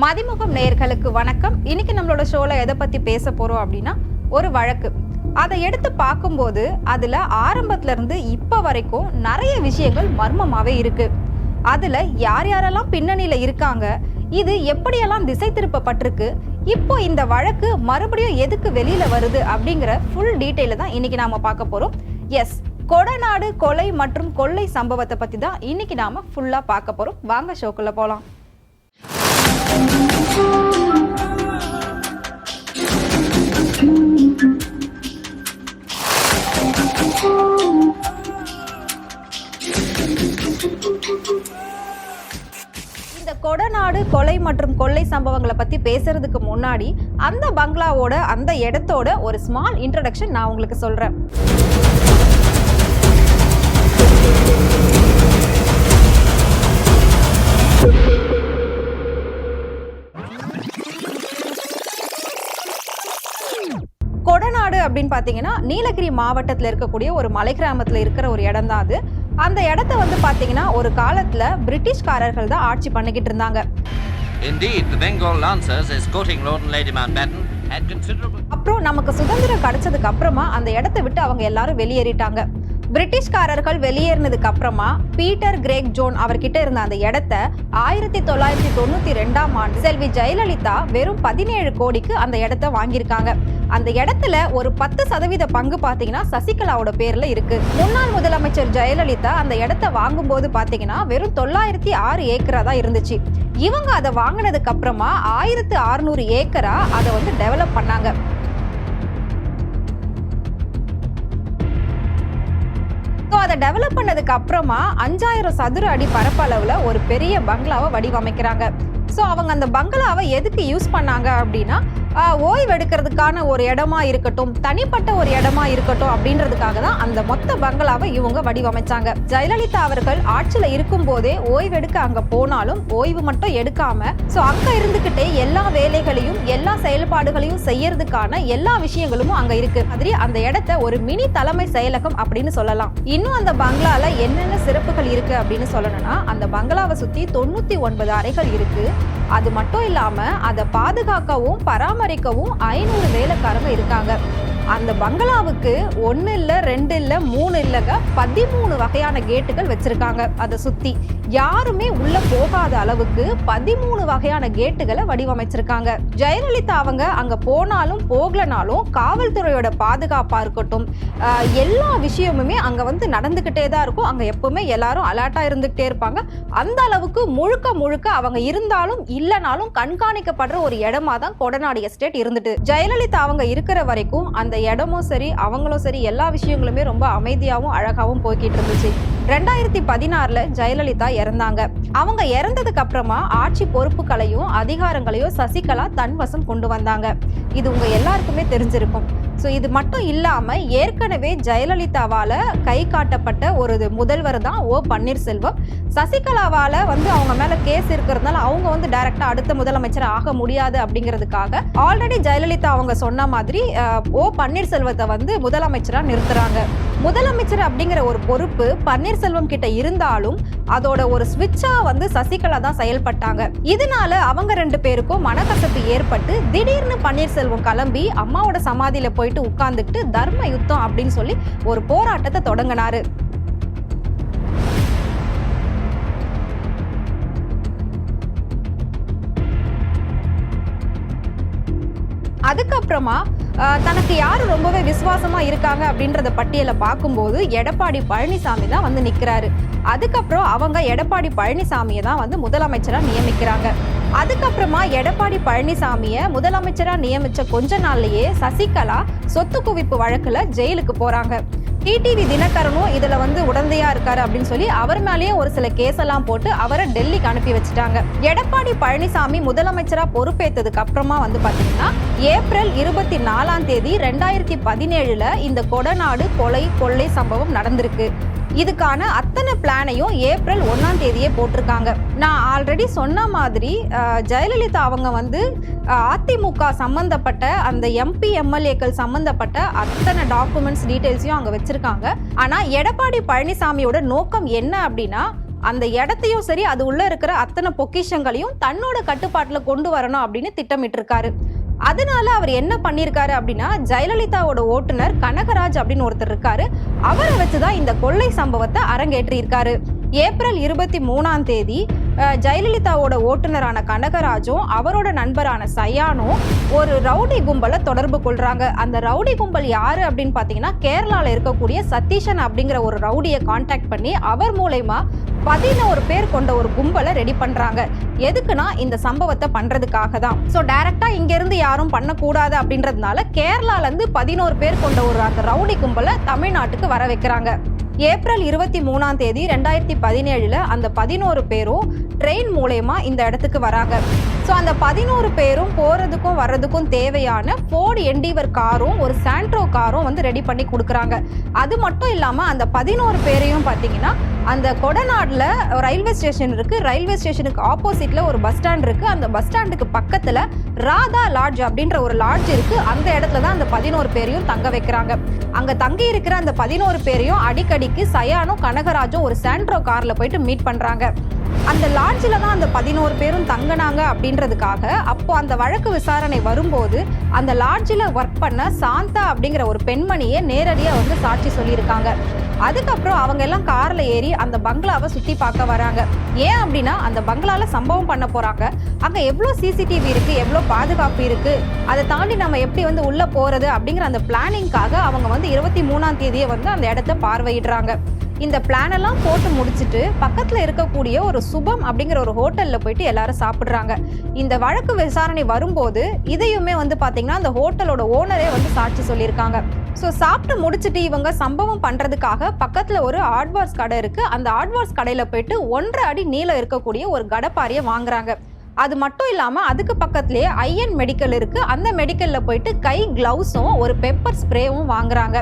மதிமுகம் நேயர்களுக்கு வணக்கம். இன்னைக்கு நம்மளோட ஷோல எதை பத்தி பேச போறோம் அப்படின்னா ஒரு வழக்கு. அதை எடுத்து பார்க்கும்போது அதுல ஆரம்பத்துல இருந்து இப்ப வரைக்கும் நிறைய விஷயங்கள் மர்மமாவே இருக்கு. அதுல யார் யாரெல்லாம் பின்னணியில இருக்காங்க இது எப்படியெல்லாம் திசை திருப்பப்பட்டிருக்கு இப்போ இந்த வழக்கு மறுபடியும் எதுக்கு வெளியில வருது அப்படிங்கிற ஃபுல் டீட்டெயில தான் இன்னைக்கு நாம பார்க்க போறோம். எஸ் கொடநாடு கொலை மற்றும் கொள்ளை சம்பவத்தை பத்தி தான் இன்னைக்கு நாம ஃபுல்லா பார்க்க போறோம். வாங்க ஷோக்குள்ள போலாம். கொடநாடு கொலை மற்றும் கொள்ளை சம்பவங்களை பத்தி பேசுறதுக்கு முன்னாடி அந்த பங்களாவோட அந்த இடத்தோட ஒரு ஸ்மால் இன்ட்ரடக்ஷன் நான் உங்களுக்கு சொல்றேன். கொடநாடு அப்படின்னு பார்த்தீங்கன்னா நீலகிரி மாவட்டத்தில் இருக்கக்கூடிய ஒரு மலை கிராமத்தில் இருக்கிற ஒரு இடம் தான் அது. அந்த இடத்த வந்து பார்த்தீங்கன்னா ஒரு காலத்தில் பிரிட்டிஷ்காரர்கள் தான் ஆட்சி பண்ணிக்கிட்டு இருந்தாங்க. Indeed, the Bengal Lancers escorting Lord and Lady Mountbatten had considerable. அப்புறம் நமக்கு சுதந்திரம் கிடைச்சதுக்கு அப்புறமா அந்த இடத்த விட்டு அவங்க எல்லாரும் வெளியேறிட்டாங்க. பிரிட்டிஷ்காரர்கள் வெளியேறினதுக்கு அப்புறமா பீட்டர் கிரேக் ஜோன் அவர்கிட்ட இருந்த அந்த இடத்த ஆயிரத்தி தொள்ளாயிரத்தி தொண்ணூத்தி ரெண்டாம் ஆண்டு செல்வி ஜெயலலிதா வெறும் பதினேழு கோடிக்கு அந்த இடத்த வாங்கியிருக்காங்க. அந்த இடத்துல ஒரு பத்து சதவீத பங்கு பாத்தீங்கன்னா சசிகலாவோட பேர்ல இருக்கு. முன்னாள் முதலமைச்சர் ஜெயலலிதா அந்த இடத்த வாங்கும்போது பாத்தீங்கன்னா வெறும் தொள்ளாயிரத்தி ஆறு ஏக்கரா தான் இருந்துச்சு. இவங்க அதை வாங்கினதுக்கு அப்புறமா ஆயிரத்து அறுநூறு ஏக்கரா அதை வந்து டெவலப் பண்ணாங்க. ஸோ அதை டெவலப் பண்ணதுக்கு அப்புறமா அஞ்சாயிரம் சதுர அடி பரப்பளவுல ஒரு பெரிய பங்களாவை வடிவமைக்கிறாங்க. ஸோ அவங்க அந்த பங்களாவை எதுக்கு யூஸ் பண்ணாங்க அப்படின்னா ஓய்வெடுக்கிறதுக்கான ஒரு இடமா இருக்கட்டும் தனிப்பட்ட ஒரு இடமா இருக்கட்டும் அப்படின்றதுக்காக தான் அந்த மொத்த பங்களாவை இவங்க வடிவமைச்சாங்க. ஜெயலலிதா அவர்கள் ஆட்சியில இருக்கும் போதே ஓய்வெடுக்க அங்க போனாலும் ஓய்வு மட்டும் எடுக்காம ஸோ அங்க இருந்துகிட்டே எல்லா வேலைகளையும் எல்லா செயல்பாடுகளையும் செய்யறதுக்கான எல்லா விஷயங்களும் அங்க இருக்கு. மாதிரி அந்த இடத்த ஒரு மினி தலைமை செயலகம் அப்படின்னு சொல்லலாம். இன்னும் அந்த பங்களால என்னென்ன சிறப்புகள் இருக்கு அப்படின்னு சொல்லணும்னா அந்த பங்களாவை சுத்தி தொண்ணூத்தி ஒன்பது அறைகள் இருக்கு. அது மட்டும் இல்லாம அதை பாதுகாக்கவும் பராமரிக்கவும் ஐநூறு வேலைக்காரங்க இருக்காங்க. அந்த பங்களாவுக்கு ஒன்று இல்லை ரெண்டு இல்லை மூணு இல்லைங்க பதிமூணு வகையான கேட்டுகள் வச்சுருக்காங்க. அதை சுற்றி யாருமே உள்ளே போகாத அளவுக்கு பதிமூணு வகையான கேட்டுகளை வடிவமைச்சிருக்காங்க. ஜெயலலிதா அவங்க அங்கே போனாலும் போகலனாலும் காவல்துறையோட பாதுகாப்பாக இருக்கட்டும் எல்லா விஷயமுமே அங்கே வந்து நடந்துக்கிட்டே தான் இருக்கும். அங்கே எப்பவுமே எல்லாரும் அலர்ட்டாக இருந்துக்கிட்டே இருப்பாங்க. அந்த அளவுக்கு முழுக்க முழுக்க அவங்க இருந்தாலும் இல்லைனாலும் கண்காணிக்கப்படுற ஒரு இடமா தான் கொடநாடு எஸ்டேட் இருந்துட்டு. ஜெயலலிதா அவங்க இருக்கிற வரைக்கும் அந்த இடமும் சரி அவங்களும் சரி எல்லா விஷயங்களுமே ரொம்ப அமைதியாவும் அழகாவும் போய்கிட்டு இருந்துச்சு. ரெண்டாயிரத்தி பதினாறுல ஜெயலலிதா இறந்தாங்க. அவங்க இறந்ததுக்கு அப்புறமா ஆட்சி பொறுப்புகளையும் அதிகாரங்களையும் சசிகலா தன்வசம் கொண்டு வந்தாங்க. இது உங்க எல்லாருக்குமே தெரிஞ்சிருக்கும். ஸோ இது மட்டும் இல்லாமல் ஏற்கனவே ஜெயலலிதாவால் கை காட்டப்பட்ட ஒரு இது முதல்வர் தான் ஓ பன்னீர்செல்வம். சசிகலாவால் வந்து அவங்க மேலே கேஸ் இருக்கிறதுனால அவங்க வந்து டைரெக்டாக அடுத்த முதலமைச்சர் ஆக முடியாது அப்படிங்கிறதுக்காக ஆல்ரெடி ஜெயலலிதா அவங்க சொன்ன மாதிரி ஓ பன்னீர்செல்வத்தை வந்து முதலமைச்சராக நிறுத்துறாங்க. முதலமைச்சர் அப்படிங்கிற ஒரு பொறுப்பு பன்னீர்செல்வம் கிட்ட இருந்தாலும் அதோட ஒரு ஸ்விட்சா வந்து சசிகலா தான் செயல்பட்டாங்க. இதனால அவங்க ரெண்டு பேருக்கும் மனக்கசப்பு ஏற்பட்டு திடீர்னு பன்னீர்செல்வம் கிளம்பி அம்மாவோட சமாதியில போயிட்டு உட்கார்ந்துட்டு தர்ம யுத்தம் அப்படின்னு சொல்லி ஒரு போராட்டத்தை தொடங்கினாரு. அதுக்கப்புறமா தனக்கு யார் ரொம்பவே விசுவாசமா இருக்காங்க அப்படின்றத பட்டியலை பார்க்கும்போது எடப்பாடி பழனிசாமி தான் வந்து நிற்கிறாரு அதுக்கப்புறம் அவங்க எடப்பாடி பழனிசாமியை தான் வந்து முதலமைச்சராக நியமிக்கிறாங்க. அதுக்கப்புறமா எடப்பாடி பழனிசாமியை முதலமைச்சராக நியமித்த கொஞ்ச நாள்லயே சசிகலா சொத்து குவிப்பு வழக்கில் ஜெயிலுக்கு போகிறாங்க டிடிவி தினகரனும் இதுல வந்து உடந்தையா இருக்காரு அப்படின்னு சொல்லி அவர் மேலேயே ஒரு சில கேஸ் எல்லாம் போட்டு அவரை டெல்லிக்கு அனுப்பி வச்சுட்டாங்க. எடப்பாடி பழனிசாமி முதலமைச்சரா பொறுப்பேற்றதுக்கு அப்புறமா வந்து பாத்தீங்கன்னா ஏப்ரல் இருபத்தி நாலாம் தேதி ரெண்டாயிரத்தி பதினேழுல இந்த கொடநாடு கொலை கொள்ளை சம்பவம் நடந்திருக்கு. இதுக்கான அத்தனை பிளானையும் ஏப்ரல் ஒன்னாம் தேதியே போட்டிருக்காங்க. நான் ஆல்ரெடி சொன்ன மாதிரி ஜெயலலிதா அவங்க வந்து அதிமுக சம்பந்தப்பட்ட அந்த எம்பி எம்எல்ஏக்கள் சம்பந்தப்பட்ட அத்தனை டாக்குமெண்ட்ஸ் டீட்டெயில்ஸையும் அங்கே வச்சிருக்காங்க. ஆனால் எடப்பாடி பழனிசாமியோட நோக்கம் என்ன அப்படின்னா அந்த இடத்தையும் சரி அது உள்ள இருக்கிற அத்தனை பொக்கிஷங்களையும் தன்னோட கட்டுப்பாட்டில் கொண்டு வரணும் அப்படின்னு திட்டமிட்டிருக்காரு. அதனால அவர் என்ன பண்ணியிருக்காரு அப்படின்னா ஜெயலலிதாவோட ஓட்டுநர் கனகராஜ் அப்படின்னு ஒருத்தர் இருக்காரு. அவரை வச்சுதான் இந்த கொள்ளை சம்பவத்தை அரங்கேற்றியிருக்காரு. ஏப்ரல் இருபத்தி மூணாம் தேதி ஜெயலலிதாவோட ஓட்டுநரான கனகராஜும் அவரோட நண்பரான சயானும் ஒரு ரவுடி கும்பலை தொடர்பு கொள்றாங்க. அந்த ரவுடி கும்பல் யாரு அப்படின்னு பாத்தீங்கன்னா கேரளால இருக்கக்கூடிய சதீஷன் அப்படிங்கிற ஒரு ரவுடியை காண்டாக்ட் பண்ணி அவர் மூலயமா பதினோரு பேர் கொண்ட ஒரு கும்பலை ரெடி பண்றாங்க. எதுக்குன்னா இந்த சம்பவத்தை பண்றதுக்காக தான் ஸோ டைரக்டா இங்க இருந்து யாரும் பண்ணக்கூடாது அப்படின்றதுனால கேரளால இருந்து பதினோரு பேர் கொண்ட ஒரு அந்த ரவுடி கும்பலை தமிழ்நாட்டுக்கு வர வைக்கிறாங்க. ஏப்ரல் இருபத்தி மூணாம் தேதி ரெண்டாயிரத்தி பதினேழுல அந்த பதினோரு பேரும் ட்ரெயின் மூலயமா இந்த இடத்துக்கு வராங்க. ஸோ அந்த பதினோரு பேரும் போகிறதுக்கும் வர்றதுக்கும் தேவையான ஃபோர்டு என்டிவர் காரும் ஒரு சாண்ட்ரோ காரும் வந்து ரெடி பண்ணி கொடுக்குறாங்க. அது மட்டும் இல்லாமல் அந்த பதினோரு பேரையும் பார்த்தீங்கன்னா அந்த கொடநாடில் ரயில்வே ஸ்டேஷன் இருக்குது ரயில்வே ஸ்டேஷனுக்கு ஆப்போசிட்டில் ஒரு பஸ் ஸ்டாண்ட் இருக்குது அந்த பஸ் ஸ்டாண்டுக்கு பக்கத்தில் ராதா லாட்ஜ் அப்படின்ற ஒரு லாட்ஜ் இருக்குது அந்த இடத்துல தான் அந்த பதினோரு பேரையும் தங்க வைக்கிறாங்க. அங்கே தங்கி இருக்கிற அந்த பதினோரு பேரையும் அடிக்கடிக்கு சயானும் கனகராஜும் ஒரு சாண்ட்ரோ காரில் போயிட்டு மீட் பண்ணுறாங்க அந்த லாட்ஜில் தான் அந்த பதினோரு பேரும் தங்கினாங்க அப்படின்றதுக்காக அப்போ அந்த வழக்கு விசாரணை வரும்போது அந்த லாட்ஜில் ஒர்க் பண்ண சாந்தா அப்படிங்கிற ஒரு பெண்மணியை நேரடியாக வந்து சாட்சி சொல்லியிருக்காங்க. அதுக்கப்புறம் அவங்க எல்லாம் கார்ல ஏறி அந்த பங்களாவை சுத்தி பார்க்க வராங்க. ஏன் அப்படின்னா அந்த பங்களால சம்பவம் பண்ண போறாங்க. அங்க எவ்வளோ சிசிடிவி இருக்கு எவ்வளோ பாதுகாப்பு இருக்கு அதை தாண்டி நம்ம எப்படி வந்து உள்ள போறது அப்படிங்கிற அந்த பிளானிங்காக அவங்க வந்து இருபத்தி மூணாம் தேதியை வந்து அந்த இடத்த பார்வையிடுறாங்க. இந்த பிளானெல்லாம் போட்டு முடிச்சுட்டு பக்கத்துல இருக்கக்கூடிய ஒரு சுபம் அப்படிங்கிற ஒரு ஹோட்டல்ல போயிட்டு எல்லாரும் சாப்பிடுறாங்க. இந்த வழக்கு விசாரணை வரும்போது இதையுமே வந்து பாத்தீங்கன்னா அந்த ஹோட்டலோட ஓனரே வந்து சாட்சி சொல்லியிருக்காங்க. ஸோ சாப்பிட்டு முடிச்சுட்டு இவங்க சம்பவம் பண்ணுறதுக்காக பக்கத்தில் ஒரு ஆட்வார்ஸ் கடை இருக்குது அந்த ஆட்வார்ஸ் கடையில் போயிட்டு ஒன்றரை அடி நீளம் இருக்கக்கூடிய ஒரு கடப்பாரியை வாங்குறாங்க. அது மட்டும் இல்லாமல் அதுக்கு பக்கத்துலேயே ஐஎன் மெடிக்கல் இருக்குது அந்த மெடிக்கலில் போயிட்டு கை க்ளவுஸும் ஒரு பெப்பர் ஸ்ப்ரேவும் வாங்குறாங்க.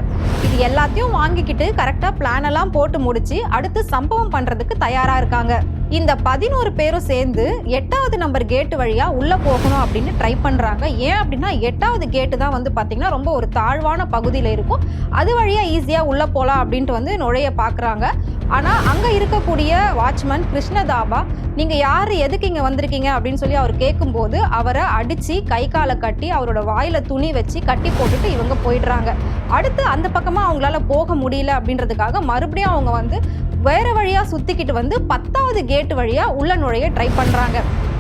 இது எல்லாத்தையும் வாங்கிக்கிட்டு கரெக்டாக பிளானெல்லாம் போட்டு முடிச்சு அடுத்து சம்பவம் பண்ணுறதுக்கு தயாராக இருக்காங்க. இந்த பதினோரு பேரும் சேர்ந்து எட்டாவது நம்பர் கேட்டு வழியா உள்ள போகணும் அப்படின்னு ட்ரை பண்றாங்க. ஏன் அப்படின்னா எட்டாவது கேட்டு தான் வந்து பாத்தீங்கன்னா ரொம்ப ஒரு தாழ்வான பகுதியில இருக்கும். அது வழியா ஈஸியா உள்ள போலாம் அப்படின்ட்டு வந்து நுழைய பாக்குறாங்க. ஆனா அங்க இருக்கக்கூடிய வாட்ச்மேன் கிருஷ்ணதாபா நீங்க யாரு? எதுக்கு இங்க வந்திருக்கீங்க? அப்படின்னு சொல்லி அவர் கேட்கும்போது அவரை அடிச்சு கை காலை கட்டி அவரோட வாயில துணி வச்சு கட்டி போட்டுட்டு இவங்க போயிடுறாங்க. அடுத்து அந்த பக்கமா அவங்களால போக முடியல அப்படின்றதுக்காக மறுபடியும் அவங்க வந்து வேற வழியா சுத்திக்கிட்டு வந்து பத்தாவது கேட்டு வழியா உள்ள நுழைய ட்ரை பண்றாங்க.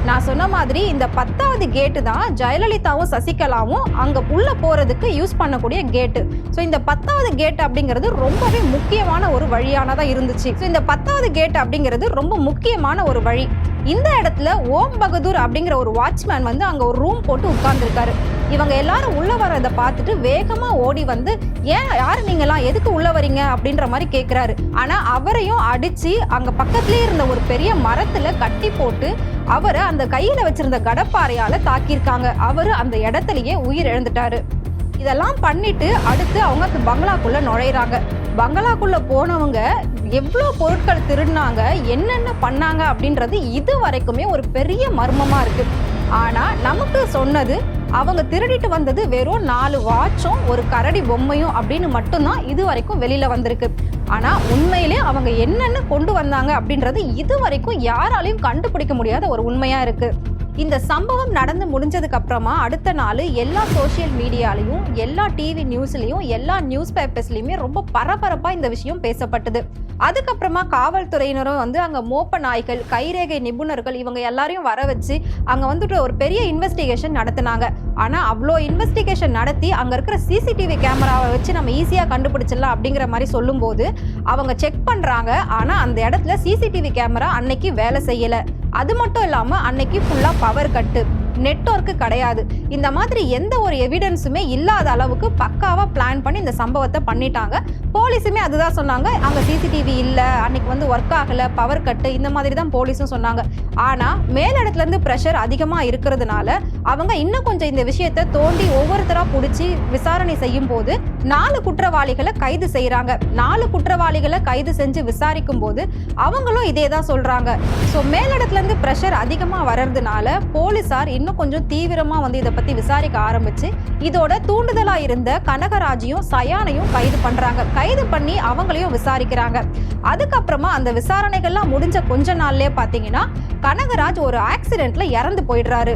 நான் சொன்ன மாதிரி இந்த பத்தாவது கேட்டு தான் ஜெயலலிதாவும் சசிகலாவும் அங்க உள்ள போறதுக்கு யூஸ் பண்ணக்கூடிய கேட்டு ஸோ இந்த பத்தாவது கேட் அப்படிங்கிறது ரொம்பவே முக்கியமான ஒரு வழியானதாக இருந்துச்சு. ஸோ இந்த பத்தாவது கேட் அப்படிங்கிறது ரொம்ப முக்கியமான ஒரு வழி. இந்த இடத்துல ஓம் பகதூர் அப்படிங்கிற ஒரு வாட்ச்மேன் வந்து அங்க ஒரு ரூம் போட்டு உட்கார்ந்துருக்காரு. இவங்க எல்லாரும் உள்ள வர்றதை பார்த்துட்டு வேகமா ஓடி வந்து ஏன் யாரு நீங்களாம் எதுக்கு உள்ள வரீங்க அப்படின்ற மாதிரி கேக்குறாரு. ஆனா அவரையும் அடிச்சு அங்க பக்கத்துலயே இருந்த ஒரு பெரிய மரத்துல கட்டி போட்டு அவரை அந்த கையில வச்சிருந்த கடப்பாறையால தாக்கியிருக்காங்க. அவரு அந்த இடத்துலயே உயிர் இழந்துட்டாரு. இதெல்லாம் பண்ணிட்டு அடுத்து அவங்க அந்த பங்களாக்குள்ள நுழையிறாங்க. பங்களாக்குள்ள போனவங்க எவ்வளோ பொருட்கள் திருடினாங்க என்னென்ன பண்ணாங்க அப்படின்றது இது வரைக்குமே ஒரு பெரிய மர்மமா இருக்கு. ஆனா நமக்கு சொன்னது அவங்க திருடிட்டு வந்தது வெறும் நாலு வாட்சும் ஒரு கரடி பொம்மையும் அப்படின்னு மட்டும்தான் இது வரைக்கும் வெளியில வந்திருக்கு. ஆனா உண்மையிலே அவங்க என்னென்ன கொண்டு வந்தாங்க அப்படின்றது இது வரைக்கும் யாராலையும் கண்டுபிடிக்க முடியாத ஒரு உண்மையா இருக்கு. இந்த சம்பவம் நடந்து முடிஞ்சதுக்கு அப்புறமா அடுத்த நாள் எல்லா சோஷியல் மீடியாலையும் எல்லா டிவி நியூஸ்லயும் எல்லா நியூஸ் பேப்பர்ஸ்லயுமே ரொம்ப பரபரப்பா இந்த விஷயம் பேசப்பட்டது. அதுக்கப்புறமா காவல்துறையினரும் வந்து அங்க மோப்ப நாய்கள் கைரேகை நிபுணர்கள் இவங்க எல்லாரையும் வர வச்சு அங்க வந்துட்டு ஒரு பெரிய இன்வெஸ்டிகேஷன் நடத்தினாங்க. ஆனா அவ்வளோ இன்வெஸ்டிகேஷன் நடத்தி அங்க இருக்கிற சிசிடிவி கேமராவை வச்சு நம்ம ஈஸியா கண்டுபிடிச்சிடலாம் அப்படிங்கிற மாதிரி சொல்லும்போது அவங்க செக் பண்றாங்க. ஆனா அந்த இடத்துல சிசிடிவி கேமரா அன்னைக்கு வேலை செய்யலை. அது மட்டும் இல்லாமல் அன்னைக்கு ஃபுல்லாக பவர் கட்டு நெட்ஒர்க்கு கிடையாது. இந்த மாதிரி எந்த ஒரு எவிடன்ஸுமே இல்லாத அளவுக்கு பக்காவாக பிளான் பண்ணி இந்த சம்பவத்தை பண்ணிட்டாங்க. போலீஸுமே அதுதான் சொன்னாங்க. அங்கே சிசிடிவி இல்லை அன்னைக்கு வந்து ஒர்க் ஆகலை பவர் கட்டு இந்த மாதிரி தான் போலீஸும் சொன்னாங்க. ஆனால் மேலிடத்துலேருந்து ப்ரெஷர் அதிகமாக இருக்கிறதுனால அவங்க இன்னும் கொஞ்சம் இந்த விஷயத்தை தோண்டி ஒவ்வொருத்தராக பிடிச்சி விசாரணை செய்யும் போது நாலு குற்றவாளிகளை கைது செய்கிறாங்க நாலு குற்றவாளிகளை கைது செஞ்சு விசாரிக்கும் போது அவங்களும் இதே தான் சொல்கிறாங்க ஸோ மேலிடத்துலேருந்து ப்ரெஷர் அதிகமாக வர்றதுனால போலீசார் இன்னும் கொஞ்சம் தீவிரமாக வந்து இதை பற்றி விசாரிக்க ஆரம்பித்து இதோட தூண்டுதலாக இருந்த கனகராஜையும் சயானையும் கைது பண்ணுறாங்க கைது பண்ணி அவங்களையும் விசாரிக்கிறாங்க. அதுக்கப்புறமா அந்த விசாரணைகள்லாம் முடிஞ்ச கொஞ்ச நாள்லயே பாத்தீங்கன்னா கனகராஜ் ஒரு ஆக்சிடென்ட்ல இறந்து போயிடுறாரு.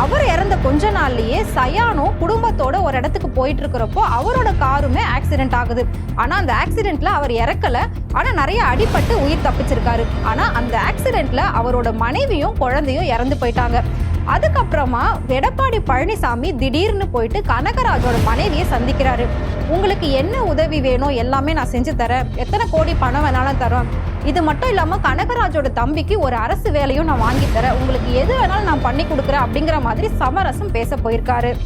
அவர் இறந்த கொஞ்ச நாள்லயே சயானும் குடும்பத்தோட ஒரு இடத்துக்கு போயிட்டு இருக்கிறப்போ அவரோட காருமே ஆக்சிடென்ட் ஆகுது. ஆனா அந்த ஆக்சிடென்ட்ல அவர் இறக்கல. ஆனா நிறைய அடிபட்டு உயிர் தப்பிச்சிருக்காரு. ஆனா அந்த ஆக்சிடென்ட்ல அவரோட மனைவியும் குழந்தையும் இறந்து போயிட்டாங்க. அதுக்கப்புறமா எடப்பாடி பழனிசாமி திடீர்னு போயிட்டு கனகராஜோட மனைவியை சந்திக்கிறாரு. உங்களுக்கு என்ன உதவி வேணும்? எல்லாமே நான் செஞ்சு தரேன். எத்தனை கோடி பணம் வேணாலும் தரோம். இது மட்டும் இல்லாம கனகராஜோட தம்பிக்கு ஒரு அரசு வேலையும் நான் வாங்கி தரேன். உங்களுக்கு எது வேணாலும் நான் பண்ணி கொடுக்குறேன் அப்படிங்கிற மாதிரி சமரசம் பேச போயிருக்காரு.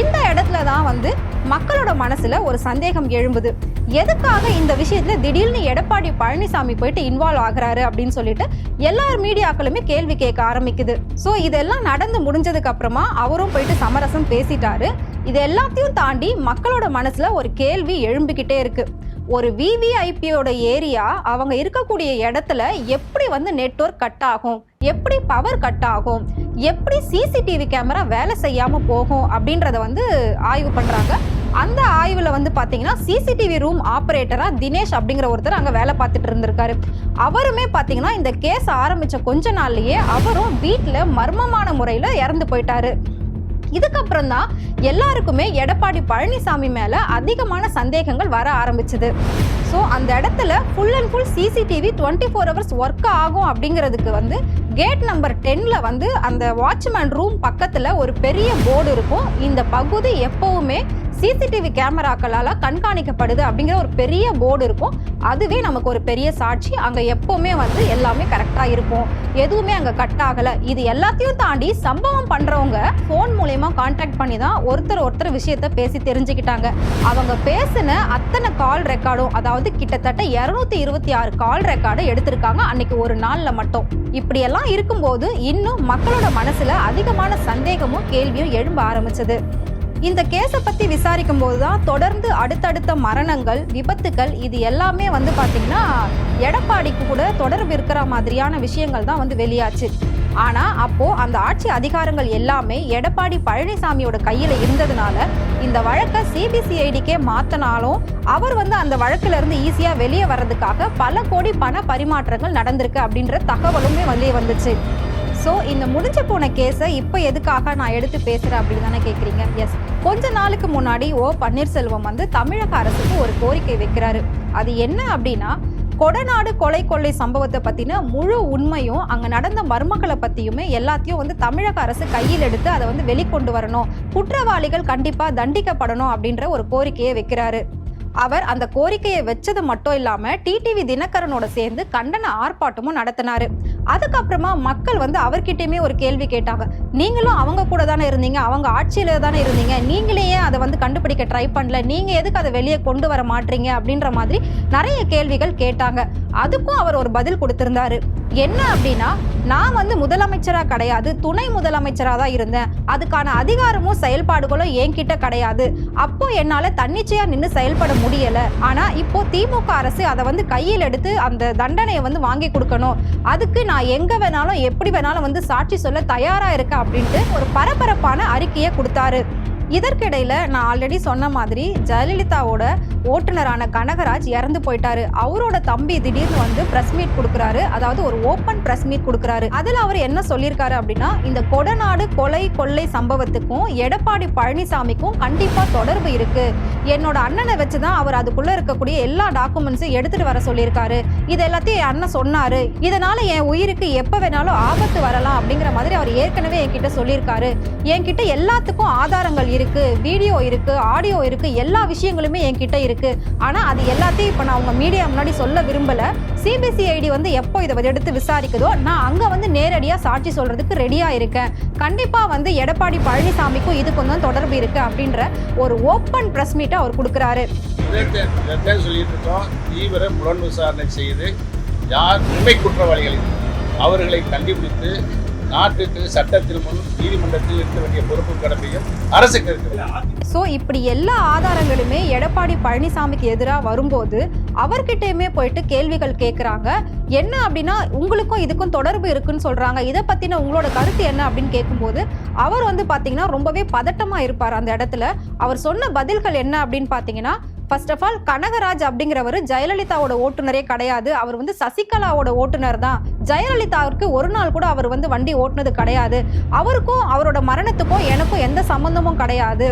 இந்த இடத்துல தான் வந்து மக்களோட மனசுல ஒரு சந்தேகம் எழும்புது. எதுக்காக இந்த விஷயத்துல திடீர்னு எடப்பாடி பழனிசாமி போயிட்டு இன்வால்வ் ஆகுறாரு அப்படின்னு சொல்லிட்டு எல்லார் மீடியாக்களுமே கேள்வி கேட்க ஆரம்பிக்குது. ஸோ இதெல்லாம் நடந்து முடிஞ்சதுக்கு அப்புறமா அவரும் போயிட்டு சமரசம் பேசிட்டாரு. இது எல்லாத்தையும் தாண்டி மக்களோட மனசுல ஒரு கேள்வி எழும்பிக்கிட்டே இருக்கு. ஒரு விவிஐபியோட ஏரியா அவங்க இருக்கக்கூடிய இடத்துல எப்படி வந்து நெட்ஒர்க் கட் ஆகும்? எப்படி பவர் கட் ஆகும்? எப்படி சிசிடிவி கேமரா வேலை செய்யாமல் போகும்? அப்படின்றத வந்து ஆய்வு பண்ணுறாங்க அந்த ஆய்வில் வந்து பார்த்தீங்கன்னா சிசிடிவி ரூம் ஆப்ரேட்டராக தினேஷ் அப்படிங்கிற ஒருத்தர் அங்கே வேலை பார்த்துட்டு இருந்திருக்காரு. அவருமே பார்த்தீங்கன்னா இந்த கேஸ் ஆரம்பித்த கொஞ்ச நாள்லையே அவரும் வீட்டில் மர்மமான முறையில் இறந்து போயிட்டாரு. இதுக்கப்புறம் தான் எல்லாருக்குமே எடப்பாடி பழனிசாமி மேல அதிகமான சந்தேகங்கள் வர ஆரம்பிச்சது. ஸோ அந்த இடத்துல full and full CCTV twenty four hours work ஆகும் அப்படிங்கிறதுக்கு வந்து கேட் நம்பர் டென்ல வந்து அந்த வாட்ச்மேன் ரூம் பக்கத்துல ஒரு பெரிய போர்டு இருக்கும். இந்த பகுதி எப்பவுமே சிசிடிவி கேமராக்களால் கண்காணிக்கப்படுது அப்படிங்கிற ஒரு பெரிய போர்டு இருக்கும். அதுவே நமக்கு ஒரு பெரிய சாட்சி. அங்கே எப்போவுமே வந்து எல்லாமே கரெக்டாக இருக்கும். எதுவுமே அங்கே கட் ஆகலை. இது எல்லாத்தையும் தாண்டி சம்பவம் பண்ணுறவங்க ஃபோன் மூலயமா கான்டாக்ட் பண்ணி தான் ஒருத்தர் ஒருத்தர் விஷயத்த பேசி தெரிஞ்சுக்கிட்டாங்க. அவங்க பேசின அத்தனை கால் ரெக்கார்டும் அதாவது கிட்டத்தட்ட இரநூத்தி இருபத்தி ஆறு கால் ரெக்கார்டை எடுத்திருக்காங்க அன்னைக்கு ஒரு நாளில் மட்டும். இப்படியெல்லாம் இருக்கும்போது இன்னும் மக்களோட மனசுல அதிகமான சந்தேகமும் கேள்வியும் எழும்ப ஆரம்பிச்சது. இந்த கேஸை பத்தி விசாரிக்கும் போது தான் தொடர்ந்து அடுத்தடுத்த மரணங்கள் விபத்துக்கள் இது எல்லாமே வந்து பாத்தீங்கன்னா எடப்பாடிக்கு கூட தொடர்பு இருக்கிற மாதிரியான விஷயங்கள் தான் வந்து வெளியாச்சு. ஆனா அப்போ அந்த ஆட்சி அதிகாரங்கள் எல்லாமே எடப்பாடி பழனிசாமியோட கையில இருந்ததுனால இந்த வழக்கை சிபிசிஐடிக்கே மாத்தினாலும் அவர் வந்து அந்த வழக்குல இருந்து ஈஸியா வெளியே வர்றதுக்காக பல கோடி பண பரிமாற்றங்கள் நடந்திருக்கு அப்படின்ற தகவலுமே வெளியே வந்துச்சு. ஸோ இந்த முடிஞ்ச போன கேஸை இப்போ எதுக்காக நான் எடுத்து பேசுகிறேன் அப்படின்னு தானே கேட்குறீங்க எஸ் கொஞ்ச நாளுக்கு முன்னாடி ஓ பன்னீர்செல்வம் வந்து தமிழக அரசுக்கு ஒரு கோரிக்கை வைக்கிறாரு. அது என்ன அப்படின்னா கொடநாடு கொலை கொள்ளை சம்பவத்தை பற்றின முழு உண்மையும் அங்கே நடந்த மர்மங்களை பற்றியுமே எல்லாத்தையும் வந்து தமிழக அரசு கையில் எடுத்து அதை வந்து வெளிக்கொண்டு வரணும். குற்றவாளிகள் கண்டிப்பாக தண்டிக்கப்படணும் அப்படின்ற ஒரு கோரிக்கையை வைக்கிறாரு. அவர் அந்த கோரிக்கையை வச்சது மட்டும் இல்லாம டிடிவி தினகரனோட சேர்ந்து கண்டன ஆர்ப்பாட்டமும் நடத்தினாரு. அதுக்கப்புறமா மக்கள் வந்து அவர்கிட்டயுமே ஒரு கேள்வி கேட்டாங்க. நீங்களும் அவங்க கூட தானே இருந்தீங்க அவங்க ஆட்சியில தானே இருந்தீங்க நீங்களே ஏன் அதை வந்து கண்டுபிடிக்க ட்ரை பண்ணல நீங்க எதுக்கு அதை வெளியே கொண்டு வர மாட்டீங்க அப்படின்ற மாதிரி நிறைய கேள்விகள் கேட்டாங்க. அதுக்கும் அவர் ஒரு பதில் கொடுத்திருந்தாரு. என்ன அப்படின்னா நான் வந்து முதலமைச்சரா கிடையாது துணை முதலமைச்சரா தான் இருந்தேன். அதுக்கான அதிகாரமும் செயல்பாடுகளும் என்கிட்ட கிடையாது. அப்போ என்னால தன்னிச்சையா நின்று செயல்பட முடியல. ஆனா இப்போ திமுக அரசு அதை வந்து கையில் எடுத்து அந்த தண்டனையை வந்து வாங்கி கொடுக்கணும். அதுக்கு நான் எங்க வேணாலும் எப்படி வேணாலும் வந்து சாட்சி சொல்ல தயாரா இருக்கேன் அப்படின்ட்டு ஒரு பரபரப்பான அறிக்கையை கொடுத்தாரு. இதற்கிடையில் நான் ஆல்ரெடி சொன்ன மாதிரி ஜெயலலிதாவோட ஓட்டுநரான கனகராஜ் இறந்து போயிட்டாரு. அவரோட தம்பி திடீர்னு வந்து பிரஸ் மீட் கொடுக்குறாரு. அதாவது ஒரு ஓப்பன் பிரஸ் மீட் கொடுக்குறாரு. அதில் அவர் என்ன சொல்லியிருக்காரு அப்படின்னா இந்த கொடநாடு கொலை கொள்ளை சம்பவத்துக்கும் எடப்பாடி பழனிசாமிக்கும் கண்டிப்பாக தொடர்பு இருக்கு. என்னோட அண்ணனை வச்சு தான் அவர் அதுக்குள்ள இருக்கக்கூடிய எல்லா டாக்குமெண்ட்ஸையும் எடுத்துட்டு வர சொல்லியிருக்காரு. இது எல்லாத்தையும் என் அண்ணன் சொன்னாரு. இதனால என் உயிருக்கு எப்போ வேணாலும் ஆபத்து வரலாம் அப்படிங்கிற மாதிரி அவர் ஏற்கனவே என்கிட்ட சொல்லியிருக்காரு. என்கிட்ட எல்லாத்துக்கும் ஆதாரங்கள் இருக்கு வீடியோ இருக்கு ஆடியோ இருக்கு எல்லா விஷயங்களுமே என்கிட்ட இருக்கு. ஆனா அது எல்லாத்தையும் இப்ப நான் உங்க மீடியா முன்னாடி சொல்ல விரும்பல. சிபிசிஐடி வந்து எப்போ இதை எடுத்து விசாரிக்குதோ நான் அங்க வந்து நேரடியா சாட்சி சொல்றதுக்கு ரெடியா இருக்கேன். கண்டிப்பா வந்து எடப்பாடி பழனிசாமிக்கும் இதுக்கும் தான் தொடர்பு இருக்கு அப்படின்ற ஒரு ஓப்பன் பிரஸ் மீட்டை அவர் கொடுக்குறாரு. சொல்லிட்டு இருக்கோம். தீவிர புலன் விசாரணை செய்து யார் உண்மை குற்றவாளிகள்? அவர்களை கண்டுபிடித்து நாட்டுக்கு சட்டத்தில் முன் நீதிமன்றத்தில் இருக்க வேண்டிய பொறுப்பு கடமையும் அரசுக்கு இருக்கிறது. ஸோ இப்படி எல்லா ஆதாரங்களுமே எடப்பாடி பழனிசாமிக்கு எதிராக வரும்போது அவர்கிட்டயுமே போயிட்டு கேள்விகள் கேட்குறாங்க என்ன அப்படின்னா உங்களுக்கும் இதுக்கும் தொடர்பு இருக்குன்னு சொல்கிறாங்க இதை பற்றின உங்களோட கருத்து என்ன அப்படின்னு கேட்கும்போது அவர் வந்து பார்த்தீங்கன்னா ரொம்பவே பதட்டமாக இருப்பார் அந்த இடத்துல. அவர் சொன்ன பதில்கள் என்ன அப்படின்னு பார்த்தீங்கன்னா ஃபர்ஸ்ட் ஆஃப் ஆல் கனகராஜ் அப்படிங்கிறவர் ஜெயலலிதாவோட ஓட்டுநரே கிடையாது. அவர் வந்து சசிகலாவோட ஓட்டுநர் தான். ஜெயலலிதாவிற்கு ஒரு நாள் கூட அவர் வந்து வண்டி ஓட்டுனது கிடையாது. அவருக்கும் அவரோட மரணத்துக்கும் எனக்கும் எந்த சம்பந்தமும் கிடையாது.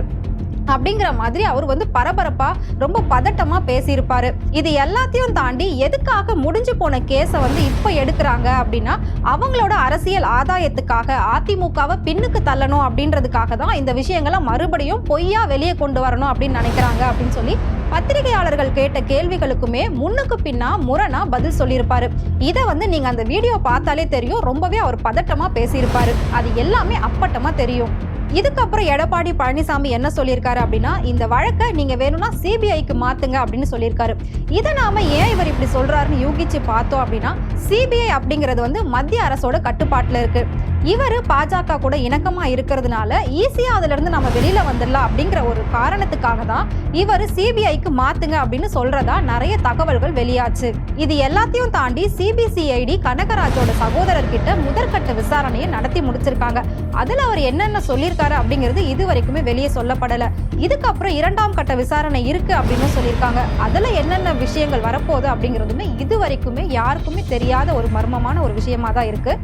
அப்படிங்கிற மாதிரி அவர் வந்து பரபரப்பா ரொம்ப பதட்டமா பேசியிருப்பாரு. இது எல்லாத்தையும் தாண்டி எதுக்காக முடிஞ்சு போன கேஸை வந்து இப்போ எடுக்கிறாங்க அப்படின்னா அவங்களோட அரசியல் ஆதாயத்துக்காக அதிமுகவை பின்னுக்கு தள்ளணும் அப்படின்றதுக்காக தான் இந்த விஷயங்களை மறுபடியும் பொய்யா வெளியே கொண்டு வரணும் அப்படின்னு நினைக்கிறாங்க அப்படின்னு சொல்லி பத்திரிகையாளர்கள் கேட்ட கேள்விகளுக்குமே முன்னுக்கு பின்னா முரணா பதில் சொல்லியிருப்பாரு. இதை வந்து நீங்க அந்த வீடியோ பார்த்தாலே தெரியும் ரொம்பவே அவர் பதட்டமா பேசியிருப்பாரு. அது எல்லாமே அப்பட்டமா தெரியும். இதுக்கப்புறம் எடப்பாடி பழனிசாமி என்ன சொல்லியிருக்காரு அப்படின்னா இந்த வழக்கை நீங்க வேணும்னா சிபிஐக்கு மாத்துங்க அப்படின்னு சொல்லியிருக்காரு. இதை நாம ஏன் இவர் இப்படி சொல்றாருன்னு யூகிச்சு பார்த்தோம் அப்படின்னா சிபிஐ அப்படிங்கிறது வந்து மத்திய அரசோட கட்டுப்பாட்டுல இருக்கு. இவர் பாஜக கூட இணக்கமா இருக்கிறதுனால ஈஸியா அதுல இருந்து நம்ம வெளியில வந்துடலாம் அப்படிங்கிற ஒரு காரணத்துக்காக தான் இவர் சிபிஐக்கு மாத்துங்க அப்படின்னு சொல்றதா நிறைய தகவல்கள் வெளியாச்சு. இது எல்லாத்தையும் தாண்டி சிபிசிஐடி கனகராஜோட சகோதரர் கிட்ட முதற்கட்ட விசாரணையை நடத்தி முடிச்சிருக்காங்க. அதுல அவர் என்னென்ன சொல்லியிருக்காரு அப்படிங்கிறது இது வரைக்குமே வெளியே சொல்லப்படல. இதுக்கப்புறம் இரண்டாம் கட்ட விசாரணை இருக்கு அப்படின்னு சொல்லியிருக்காங்க. அதுல என்னென்ன விஷயங்கள் வரப்போகுது அப்படிங்கிறதுமே இது வரைக்குமே யாருக்குமே தெரியாத ஒரு மர்மமான ஒரு விஷயமா தான் இருக்கு.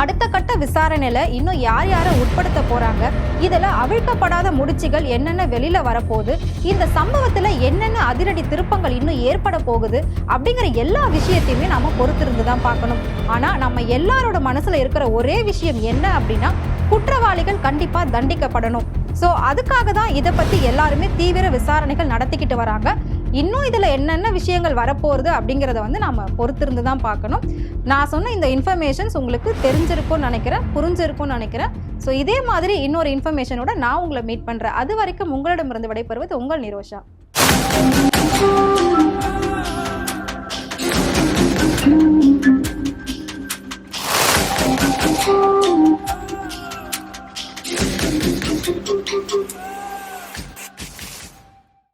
அடுத்த கட்ட விசாரணையில இன்னும் யார் யாரை உட்படுத்த போறாங்க? இதுல அவிழ்க்கப்படாத முடிச்சுகள் என்னென்ன வெளியில வரப்போகுது? இந்த சம்பவத்துல என்னென்ன அதிரடி திருப்பங்கள் இன்னும் ஏற்பட போகுது? அப்படிங்கிற எல்லா விஷயத்தையுமே நாம பொறுத்திருந்து தான் பார்க்கணும். ஆனா நம்ம எல்லாரோட மனசுல இருக்கிற ஒரே விஷயம் என்ன அப்படின்னா குற்றவாளிகள் கண்டிப்பா தண்டிக்கப்படணும். ஸோ அதுக்காக தான் இதை பத்தி எல்லாருமே தீவிர விசாரணைகள் நடத்திக்கிட்டு வராங்க. இன்னும் இதில் என்னென்ன விஷயங்கள் வரப்போகுது அப்படிங்கிறத வந்து நாம பொறுத்திருந்து தான் பார்க்கணும். நான் சொன்ன இந்த இன்ஃபர்மேஷன்ஸ் உங்களுக்கு தெரிஞ்சிருக்கும்னு நினைக்கிறேன் புரிஞ்சிருக்கும்னு நினைக்கிறேன். ஸோ இதே மாதிரி இன்னொரு இன்ஃபர்மேஷனோட நான் உங்களை மீட் பண்ணுறேன் அது வரைக்கும் உங்களிடமிருந்து விடைபெறுவது உங்கள் நிரோஷா.